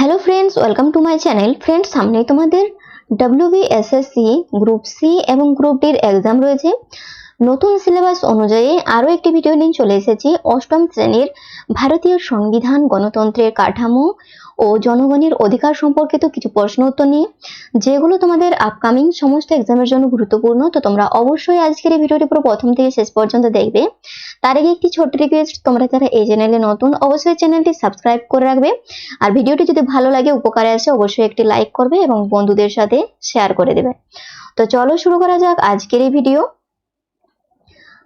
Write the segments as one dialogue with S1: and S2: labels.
S1: Hello friends welcome to my channel friends সামনে তোমাদের WBSSC group C এবং group ডির এক্সাম রয়েছে। নতুন সিলেবাস অনুযায়ী আরও একটি ভিডিও নিয়ে চলে এসেছি। অষ্টম শ্রেণির ভারতীয় সংবিধান গণতন্ত্রের কাঠামো ও জনগণের অধিকার সম্পর্কিত কিছু প্রশ্ন উত্তর নিয়ে, যেগুলো তোমাদের আপকামিং সমস্ত এক্সামের জন্য গুরুত্বপূর্ণ, তো তোমরা অবশ্যই আজকের এই ভিডিওটি পুরো প্রথম থেকে শেষ পর্যন্ত দেখবে। তার আগে একটি ছোট্ট রিকোয়েস্ট তোমরা যারা এই চ্যানেলে নতুন, অবশ্যই চ্যানেলটি সাবস্ক্রাইব করে রাখবে। আর ভিডিওটি যদি ভালো লাগে, উপকারে আসে, অবশ্যই একটি লাইক করবে এবং বন্ধুদের সাথে শেয়ার করে দেবে। তো চলো শুরু করা যাক আজকের এই ভিডিও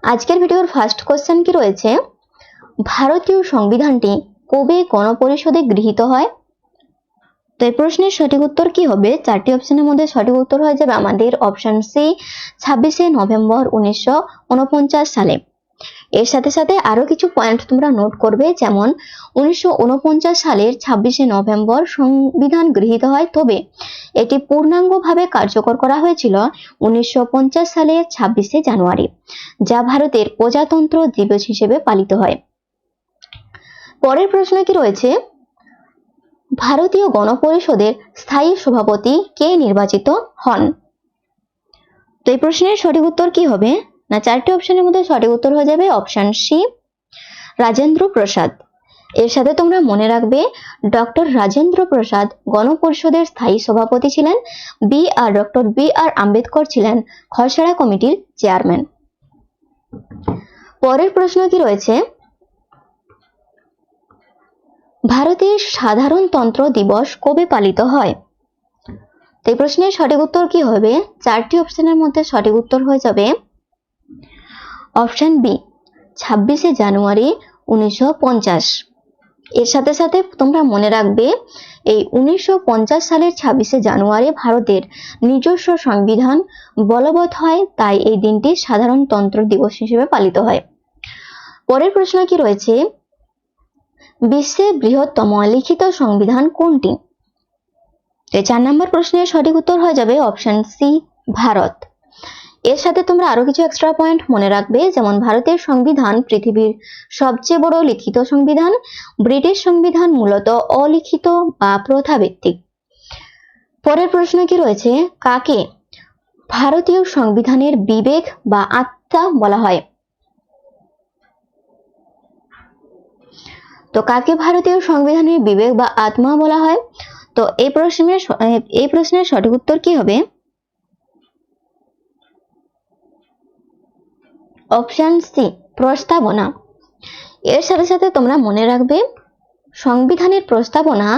S1: আজকের ভিডিওর ফার্স্ট কোশ্চেন কি রয়েছে? ভারতীয় সংবিধানটি কবে গণপরিষদে গৃহীত হয়? তো এই প্রশ্নের সঠিক উত্তর কি হবে? চারটি অপশনের মধ্যে সঠিক উত্তর হয়ে যাবে আমাদের অপশন সি ছাব্বিশে নভেম্বর উনিশশো উনপঞ্চাশ সালে। এর সাথে সাথে আরও কিছু পয়েন্ট তোমরা নোট করবে, যেমন উনিশশো ঊনপঞ্চাশ সালের ছাব্বিশে নভেম্বর সংবিধান গৃহীত হয় তবে এটি পূর্ণাঙ্গভাবে কার্যকর করা হয়েছিল উনিশশো পঞ্চাশ সালের ছাব্বিশে জানুয়ারি, যা ভারতের প্রজাতন্ত্র দিবস হিসেবে পালিত হয়। পরের প্রশ্ন কি রয়েছে? ভারতীয় গণপরিষদের স্থায়ী সভাপতি কে নির্বাচিত হন? তো এই প্রশ্নের সঠিক উত্তর কি হবে? না, চারটি অপশনের মধ্যে সঠিক উত্তর হয়ে যাবে অপশন সি রাজেন্দ্র প্রসাদ। এর সাথে তোমরা মনে রাখবে ডক্টর রাজেন্দ্র প্রসাদ গণপরিষদের স্থায়ী সভাপতি ছিলেন B R doctor B R Ambedkar ছিলেন খসড়া কমিটির চেয়ারম্যান পরের প্রশ্ন কি রয়েছে? ভারতের সাধারণতন্ত্র দিবস কবে পালিত হয়? তো এই প্রশ্নের সঠিক উত্তর কি হবে? চারটি অপশনের মধ্যে সঠিক উত্তর হয়ে যাবে। অপশন বি ছাব্বিশে জানুয়ারি উনিশশো পঞ্চাশ। এর সাথে সাথে তোমরা মনে রাখবে, এই উনিশশো পঞ্চাশ সালের ছাব্বিশে জানুয়ারি ভারতের নিজস্ব সংবিধান বলবৎ হয়, তাই এই দিনটি সাধারণতন্ত্র দিবস হিসেবে পালিত হয়। পরের প্রশ্ন কি রয়েছে? বিশ্বের বৃহত্তম লিখিত সংবিধান কোনটি? চার নম্বর প্রশ্নের সঠিক উত্তর হয়ে যাবে অপশন সি, ভারত। এর সাথে তোমরা আরও কিছু এক্সট্রা পয়েন্ট মনে রাখবে, যেমন ভারতের সংবিধান পৃথিবীর সবচেয়ে বড় লিখিত সংবিধান, ব্রিটিশ সংবিধান মূলত অলিখিত বা প্রথা ভিত্তিক পরের প্রশ্ন কি রয়েছে? কাকে ভারতীয় সংবিধানের বিবেক বা আত্মা বলা হয়? তো কাকে ভারতীয় সংবিধানের বিবেক বা আত্মা বলা হয়? তো এই প্রশ্নের এই প্রশ্নের সঠিক উত্তর কি হবে? অপশন সি, প্রস্তাবনা। এর সাথে সাথে তোমরা মনে রাখবে, সংবিধানের প্রস্তাবনা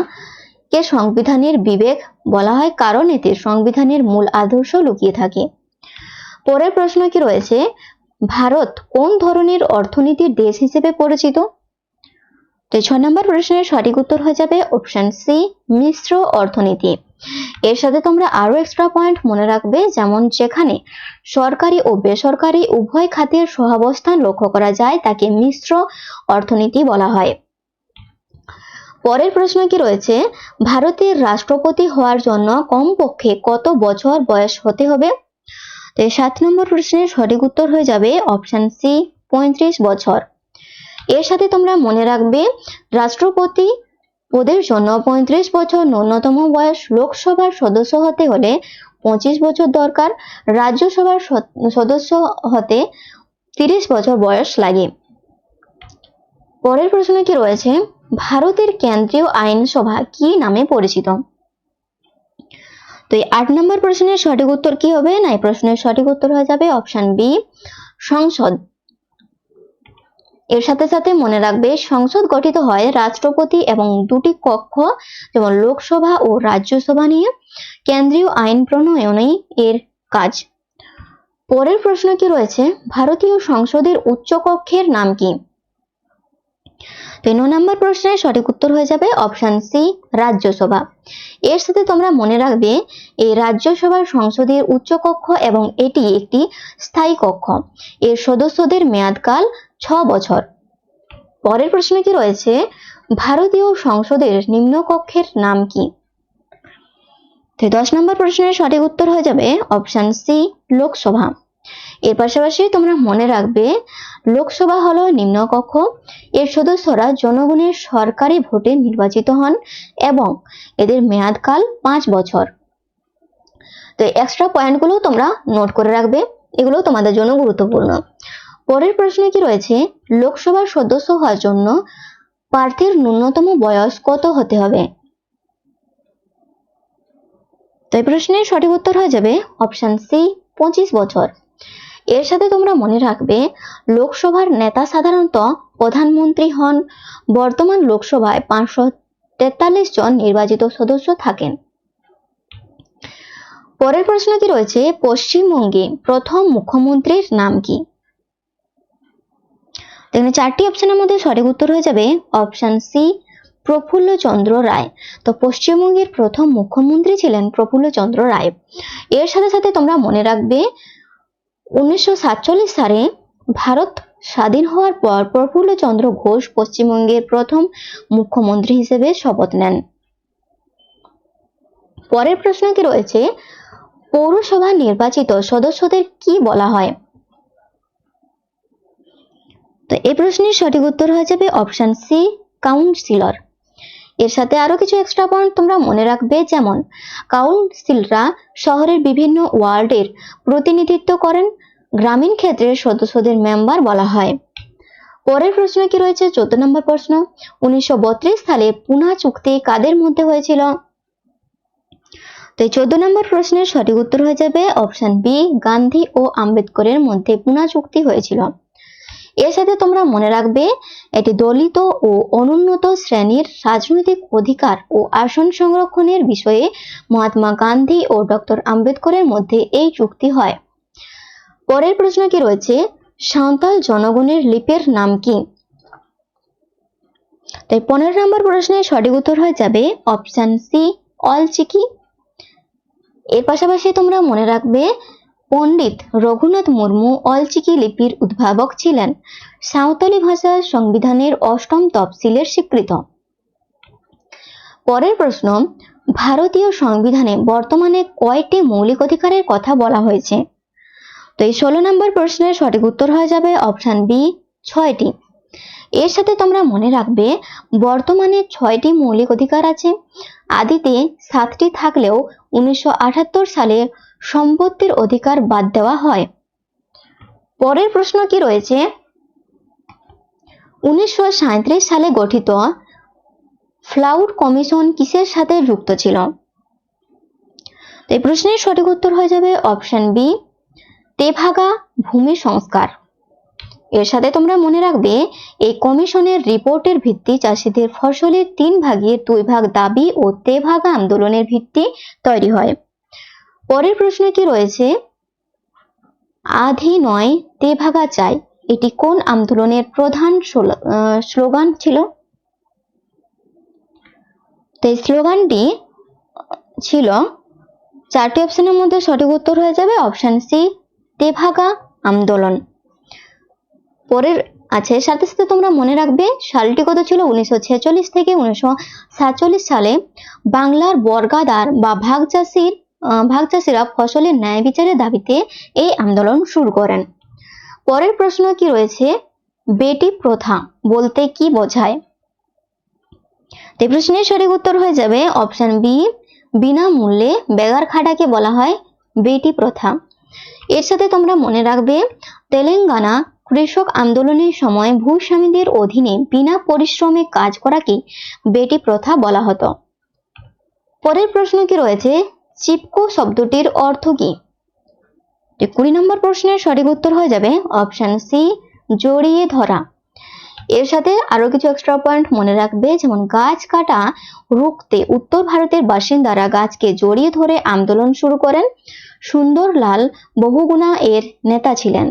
S1: কে সংবিধানের বিবেক বলা হয়, কারণ এতে সংবিধানের মূল আদর্শ লুকিয়ে থাকে। পরের প্রশ্ন কি রয়েছে? ভারত কোন ধরনের অর্থনীতির দেশ হিসেবে পরিচিত? তো ছয় নম্বর প্রশ্নের সঠিক উত্তর হয়ে যাবে অপশন সি মিশ্র অর্থনীতি। এর সাথে তোমরা আরও এক্সট্রা পয়েন্ট মনে রাখবে, যেমন যেখানে সরকারি ও বেসরকারি উভয় খাতের সহাবস্থান লক্ষ্য করা যায়, তাকে মিশ্র অর্থনীতি বলা হয়। পরের প্রশ্ন কি রয়েছে? ভারতের রাষ্ট্রপতি হওয়ার জন্য কমপক্ষে কত বছর বয়স হতে হবে? তো সাত নম্বর প্রশ্নের সঠিক উত্তর হয়ে যাবে অপশন সি পঁয়ত্রিশ বছর। এর সাথে তোমরা মনে রাখবে, রাষ্ট্রপতি পদের জন্য পঁয়ত্রিশ বছর ন্যূনতম বয়স, লোকসভার সদস্য হতে হলে পঁচিশ বছর দরকার, রাজ্যসভার সদস্য হতে তিরিশ বছর বয়স লাগে। পরের প্রশ্ন কি রয়েছে? ভারতের কেন্দ্রীয় আইনসভা কি নামে পরিচিত? তো এই আট নম্বর প্রশ্নের সঠিক উত্তর কি হবে? না, এই প্রশ্নের সঠিক উত্তর হয়ে যাবে অপশন বি, সংসদ। এর সাথে সাথে মনে রাখবে, সংসদ গঠিত হয় রাষ্ট্রপতি এবং দুটি কক্ষ, যেমন লোকসভা ও রাজ্যসভা নিয়ে। কেন্দ্রীয় আইন প্রণয়নেই এর কাজ। পরের প্রশ্ন কি রয়েছে? ভারতীয় সংসদের উচ্চকক্ষের নাম কি? তিন নম্বর প্রশ্নের সঠিক উত্তর হয়ে যাবে অপশন সি রাজ্যসভা। এর সাথে তোমরা মনে রাখবে, এই রাজ্যসভার সংসদের উচ্চকক্ষ এবং এটি একটি স্থায়ী কক্ষ। এর সদস্যদের মেয়াদকাল ছ বছর। পরের প্রশ্ন কি রয়েছে? ভারতীয় সংসদের নিম্নকক্ষের নাম কি? দশ নম্বর প্রশ্নের সঠিক উত্তর হয়ে যাবে অপশন সি লোকসভা। এর পাশাপাশি তোমরা মনে রাখবে, লোকসভা হলো নিম্নকক্ষ। এর সদস্যরা জনগণের সরকারি ভোটে নির্বাচিত হন এবং এদের মেয়াদকাল পাঁচ বছর। তো এক্সট্রা পয়েন্টগুলো তোমরা নোট করে রাখবে, এগুলো তোমাদের জন্য গুরুত্বপূর্ণ। পরের প্রশ্নে কি রয়েছে? লোকসভার সদস্য হওয়ার জন্য প্রার্থীর ন্যূনতম বয়স কত হতে হবে? তো এই প্রশ্নের সঠিক উত্তর হয়ে যাবে অপশন সি পঁচিশ বছর। এর সাথে তোমরা মনে রাখবে, লোকসভার নেতা সাধারণত প্রধানমন্ত্রী হন। বর্তমান লোকসভায় পাঁচশো তেতাল্লিশ জন নির্বাচিত সদস্য থাকেন। পরের প্রশ্ন কি রয়েছে? পশ্চিমবঙ্গে প্রথম মুখ্যমন্ত্রীর নাম কি? এখানে চারটি অপশনের মধ্যে সঠিক উত্তর হয়ে যাবে অপশন সি প্রফুল্ল চন্দ্র রায়। তো পশ্চিমবঙ্গের প্রথম মুখ্যমন্ত্রী ছিলেন প্রফুল্ল চন্দ্র রায়। এর সাথে সাথে তোমরা মনে রাখবে উনিশশো সাতচল্লিশ সালে ভারত স্বাধীন হওয়ার পর প্রফুল্ল চন্দ্র ঘোষ পশ্চিমবঙ্গের প্রথম মুখ্যমন্ত্রী হিসেবে শপথ নেন। পরের প্রশ্ন কি রয়েছে, পৌরসভা নির্বাচিত সদস্যদের কি বলা হয়? তো এই প্রশ্নের সঠিক উত্তর হয়ে যাবে অপশন সি, কাউন্সিলর। এর সাথে আরও কিছু এক্সট্রা পয়েন্ট তোমরা মনে রাখবে, যেমন কাউন্সিলরা শহরের বিভিন্ন ওয়ার্ডের প্রতিনিধিত্ব করেন গ্রামীণ ক্ষেত্রের সদস্যদের মেম্বার বলা হয়। পরের প্রশ্ন কি রয়েছে? চোদ্দ নম্বর প্রশ্ন। উনিশশো বত্রিশ সালে পুনা চুক্তি কাদের মধ্যে হয়েছিল? তো এই চোদ্দ নম্বর প্রশ্নের সঠিক উত্তর হয়ে যাবে অপশন বি গান্ধী ও আম্বেদকরের মধ্যে পুনা চুক্তি হয়েছিল। এর সাথে তোমরা মনে রাখবে, এটি দলিত ও অনুন্নত শ্রেণির রাজনৈতিক অধিকার ও আসন সংরক্ষণের বিষয়ে মহাত্মা গান্ধী ও ডক্টর আম্বেদকরের মধ্যে এই চুক্তি হয়। পরের প্রশ্ন কি রয়েছে? সাঁওতাল জনগণের লিপের নাম কি? তাই পনেরো নম্বর প্রশ্নের সঠিক উত্তর হয়ে যাবে অপশন সি, অলচিকি। এর পাশাপাশি তোমরা মনে রাখবে পণ্ডিত রঘুনাথ মুর্মু অলচিকি লিপির উদ্ভাবক ছিলেন। সাঁওতালি ভাষা সংবিধানের অষ্টম তফসিলের স্বীকৃত। পরের প্রশ্ন, ভারতীয় সংবিধানে বর্তমানে কয়টি মৌলিক অধিকারের কথা বলা হয়েছে? তো এই ষোলো নম্বর প্রশ্নের সঠিক উত্তর হয়ে যাবে অপশান বি, ছয়টি। এর সাথে তোমরা মনে রাখবে, বর্তমানে ছয়টি মৌলিক অধিকার আছে। আদিতে সাতটি থাকলেও উনিশশো আটাত্তর সালে সম্পত্তির অধিকার বাদ দেওয়া হয়। পরের প্রশ্ন কি রয়েছে? উনিশশো সালে গঠিত ফ্লাউড কমিশন কিসের সাথে যুক্ত ছিল? তো এই প্রশ্নের সঠিক উত্তর হয়ে যাবে অপশন বি, তেভাগা ভূমি সংস্কার। এর সাথে তোমরা মনে রাখবে, এই কমিশনের রিপোর্টের ভিত্তি চাষিদের ফসলের তিন ভাগের দুই ভাগ দাবি ও তেভাগা আন্দোলনের ভিত্তি তৈরি হয়। পরের প্রশ্ন কি রয়েছে? আধি নয় তেভাগা চাই, এটি কোন আন্দোলনের প্রধান স্লোগান ছিল? তো এই স্লোগানটি ছিল, চারটি অপশনের মধ্যে সঠিক উত্তর হয়ে যাবে অপশন সি তেভাগা আন্দোলন। পরের আছে সাথে সাথে তোমরা মনে রাখবে, সালটি কত ছিল? উনিশশো ছেচল্লিশ থেকে উনিশশো সাতচল্লিশ সালে। বাংলার বর্গাদার বা ভাগ চাষির ভাগ চাষিরা ফসলের ন্যায় বিচারের দাবিতে এই আন্দোলন শুরু করেন। পরের প্রশ্ন কি রয়েছে? বেটি প্রথা বলতে কি বোঝায়? তো প্রশ্নের সঠিক উত্তর হয়ে যাবে। অপশন বি, বিনামূল্যে বেগার খাটাকে বলা হয় বেটি প্রথা। এর সাথে তোমরা মনে রাখবে, তেলেঙ্গানা কৃষক আন্দোলনের সময় ভূস্বামীদের অধীনে বিনা পরিশ্রমে কাজ করাকে বেটি প্রথা বলা হতো। পরের প্রশ্ন কি রয়েছে? চিপকো শব্দটির অর্থ কি? কুড়ি নম্বর প্রশ্নের সঠিক উত্তর হয়ে যাবে অপশন সি, জড়িয়ে ধরা। এর সাথে আরও কিছু এক্সট্রা পয়েন্ট মনে রাখবে, যেমন গাছ কাটা রুখতে উত্তর ভারতের বাসিন্দারা গাছকে জড়িয়ে ধরে আন্দোলন শুরু করেন। সুন্দরলাল বহুগুণা এর নেতা ছিলেন।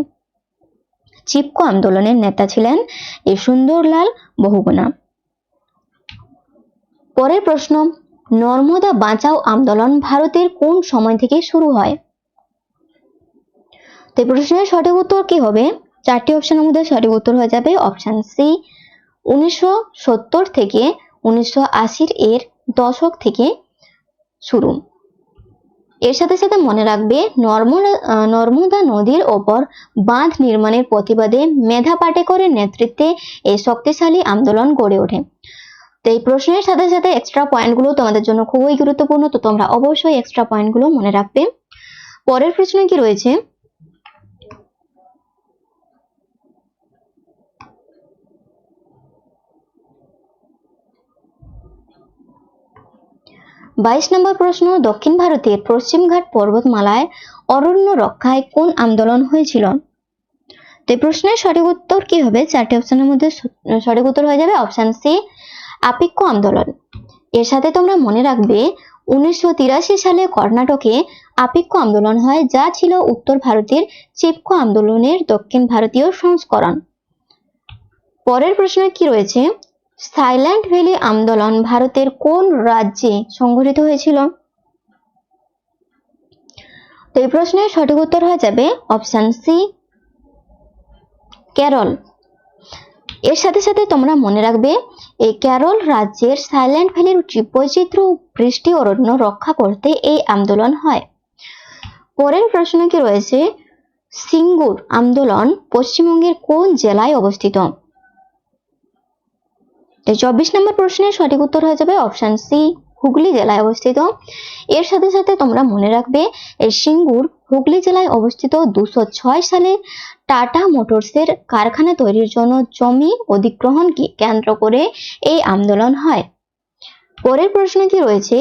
S1: চিপকো আন্দোলনের নেতা ছিলেন এই সুন্দরলাল বহুগুণা। পরের প্রশ্ন নর্মদা বাঁচাও আন্দোলন ভারতের কোন সময় থেকে শুরু হয়? তো প্রশ্নের সঠিক উত্তর কি হবে? চারটি অপশনের মধ্যে সঠিক উত্তর হয়ে যাবে অপশন সি উনিশশো সত্তর থেকে উনিশশো এর দশক থেকে শুরু। এর সাথে সাথে মনে রাখবে, নর্মদা নর্মদা নদীর ওপর বাঁধ নির্মাণের প্রতিবাদে মেধা পাটেকরের নেতৃত্বে এই শক্তিশালী আন্দোলন গড়ে ওঠে। তো এই প্রশ্নের সাথে সাথে এক্সট্রা পয়েন্টগুলো তোমাদের জন্য খুবই গুরুত্বপূর্ণ, তো তোমরা অবশ্যই এক্সট্রা পয়েন্টগুলো মনে রাখবে। পরের প্রশ্ন কি রয়েছে? বাইশ নম্বর প্রশ্ন, দক্ষিণ ভারতের পশ্চিমঘাট পর্বতমালায় অরণ্য রক্ষায় কোন আন্দোলন হয়েছিল? তো প্রশ্নের সঠিক উত্তর কি হবে? চারটি অপশনের মধ্যে সঠিক উত্তর হয়ে যাবে অপশন সি আপিক্য আন্দোলন। এর সাথে তোমরা মনে রাখবে, উনিশশো তিরাশি সালে কর্ণাটকে আপিক্য আন্দোলন হয়, যা ছিল উত্তর ভারতের চিপকো আন্দোলনের দক্ষিণ ভারতীয় সংস্করণ। পরের প্রশ্ন কি রয়েছে? সাইল্যান্ড ভ্যালি আন্দোলন ভারতের কোন রাজ্যে সংঘটিত হয়েছিল? তো এই প্রশ্নের সঠিক উত্তর হয়ে যাবে অপশান সি, কেরল। এর সাথে সাথে তোমরা মনে রাখবে এই কেরল রাজ্যের সাইল্যান্ড ভ্যালির বৈচিত্র্য বৃষ্টি অরণ্য রক্ষা করতে এই আন্দোলন হয়। পরের প্রশ্ন কি রয়েছে, সিঙ্গুর আন্দোলন পশ্চিমবঙ্গের কোন জেলায় অবস্থিত? এই চব্বিশ নম্বর প্রশ্নের সঠিক উত্তর হয়ে যাবে অপশন সি হুগলি জেলায় অবস্থিত। এর সাথে সাথে তোমরা মনে রাখবে, এই সিঙ্গুর হুগলি জেলায় অবস্থিত দুশো ছয় সালে টাটা মোটরসের কারখানা তৈরির জন্য জমি অধিগ্রহণকে কেন্দ্র করে এই আন্দোলন হয়। পরের প্রশ্ন কি রয়েছে,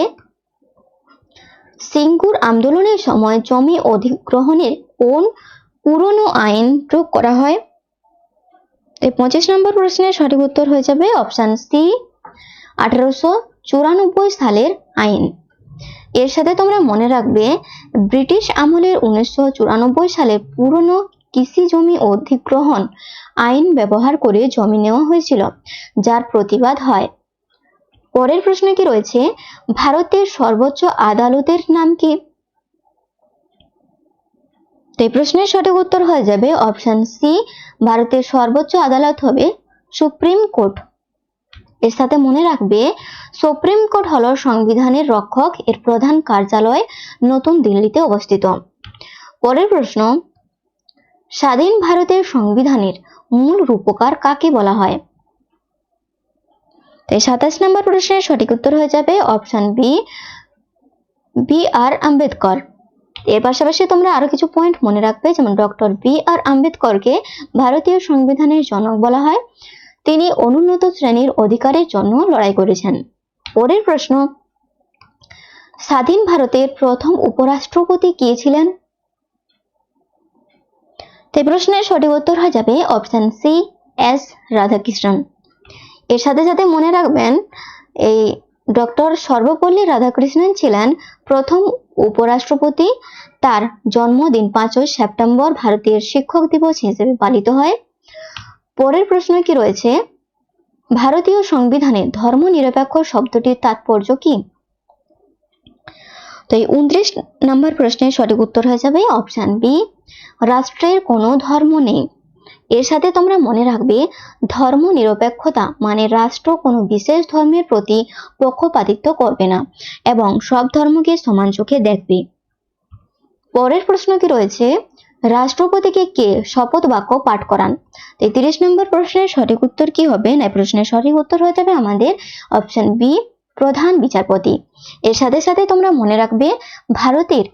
S1: সিঙ্গুর আন্দোলনের সময় জমি অধিগ্রহণের কোন পুরনো আইন প্রয়োগ করা হয়? এই পঁচিশ নম্বর প্রশ্নের সঠিক উত্তর হয়ে যাবে অপশন সি, আঠারোশো চুরানব্বই সালের আইন। এর সাথে তোমরা মনে রাখবে, ব্রিটিশ আমলের উনিশশো চুরানব্বই সালে পুরনো কৃষি জমি অধিগ্রহণ আইন ব্যবহার করে জমি নেওয়া হয়েছিল, যার প্রতিবাদ হয়। পরের প্রশ্ন কি রয়েছে? ভারতের সর্বোচ্চ আদালতের নাম কি? এই প্রশ্নের সঠিক উত্তর হয়ে যাবে অপশন সি, ভারতের সর্বোচ্চ আদালত হবে সুপ্রিম কোর্ট। এর সাথে মনে রাখবে, সুপ্রিম কোর্ট হলো সংবিধানের রক্ষক এর প্রধান কার্যালয় নতুন দিল্লিতে অবস্থিত। পরের প্রশ্ন, স্বাধীন ভারতের সংবিধানের মূল রূপকার কাকে বলা হয়? তাই সাতাশ নম্বর প্রশ্নের সঠিক উত্তর হয়ে যাবে option B B R Ambedkar. এর পাশাপাশি তোমরা আরও কিছু পয়েন্ট মনে রাখবে, যেমন ডক্টর বি আর আম্বেদকরকে ভারতীয় সংবিধানের জনক বলা হয়। তিনি অনুন্নত শ্রেণির অধিকারের জন্য লড়াই করেছেন। পরের প্রশ্ন, স্বাধীন ভারতের প্রথম উপরাষ্ট্রপতি কে ছিলেন? তো প্রশ্নের সঠিক উত্তর হয়ে যাবে অপশন সি, এস, রাধাকৃষ্ণন। এর সাথে সাথে মনে রাখবেন, এই ডক্টর সর্বপল্লী রাধাকৃষ্ণন ছিলেন প্রথম উপরাষ্ট্রপতি। তার জন্মদিন পাঁচই সেপ্টেম্বর ভারতীয় শিক্ষক দিবস হিসেবে পালিত হয়। পরের প্রশ্ন কি রয়েছে? ভারতীয় সংবিধানে ধর্মনিরপেক্ষ শব্দটির তাৎপর্য কি? তো এই উনত্রিশ নম্বর প্রশ্নের সঠিক উত্তর হয়ে যাবে অপশন বি, রাষ্ট্রের কোনো ধর্ম নেই। এর সাথে তোমরা মনে রাখবে ধর্ম নিরপেক্ষতা মানে রাষ্ট্র কোনো বিশেষ ধর্মের প্রতি পক্ষপাতিত্ব করবে না এবং সব ধর্মকে সমান চোখে দেখবে। পরের প্রশ্ন কি রয়েছে? রাষ্ট্রপতিকে কে শপথ বাক্য পাঠ করান? তো তিরিশ নম্বর প্রশ্নের সঠিক উত্তর কি হবে? না প্রশ্নের সঠিক উত্তর হয়ে যাবে আমাদের অপশন বি প্রধান বিচারপতি। এর সাথে সাথে তোমরা মনে রাখবে, ভারতের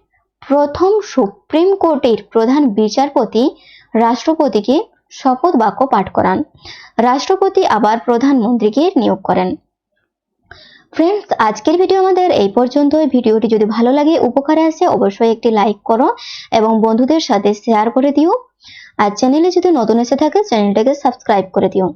S1: প্রথম সুপ্রিম কোর্টের প্রধান বিচারপতি রাষ্ট্রপতিকে শপথ বাক্য পাঠ করান। রাষ্ট্রপতি আবার প্রধানমন্ত্রীকে নিয়োগ করেন। ফ্রেন্ডস আজকের ভিডিও আমাদের এই পর্যন্ত ভিডিওটি যদি ভালো লাগে, উপকারে আসে, অবশ্যই একটি লাইক করো এবং বন্ধুদের সাথে শেয়ার করে দিও। আর চ্যানেলে যদি নতুন এসে থাকে চ্যানেলটাকে সাবস্ক্রাইব করে দিও।